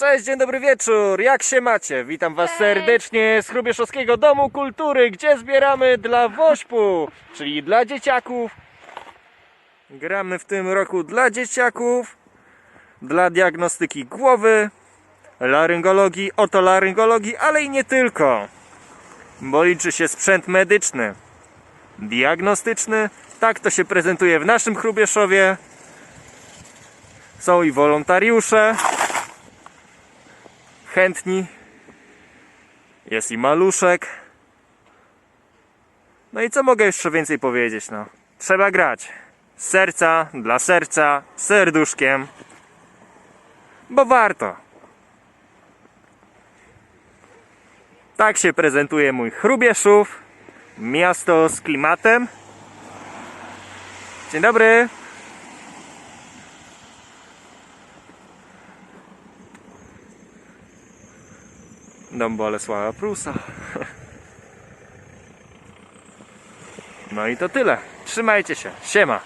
Cześć, dzień dobry wieczór, jak się macie? Witam was serdecznie z Chrubieszowskiego Domu Kultury, gdzie zbieramy dla WOŚP-u, czyli dla dzieciaków. Gramy w tym roku dla dzieciaków, dla diagnostyki głowy, laryngologii, otolaryngologii, ale i nie tylko. Bo liczy się sprzęt medyczny, diagnostyczny, tak to się prezentuje w naszym Chrubieszowie. Są i wolontariusze, chętni. Jest i maluszek. No i co mogę jeszcze więcej powiedzieć, no? Trzeba grać. Z serca, dla serca, serduszkiem. Bo warto. Tak się prezentuje mój Chrubieszów. Miasto z klimatem. Dzień dobry. Dom Bolesława Prusa. No i to tyle. Trzymajcie się. Siema.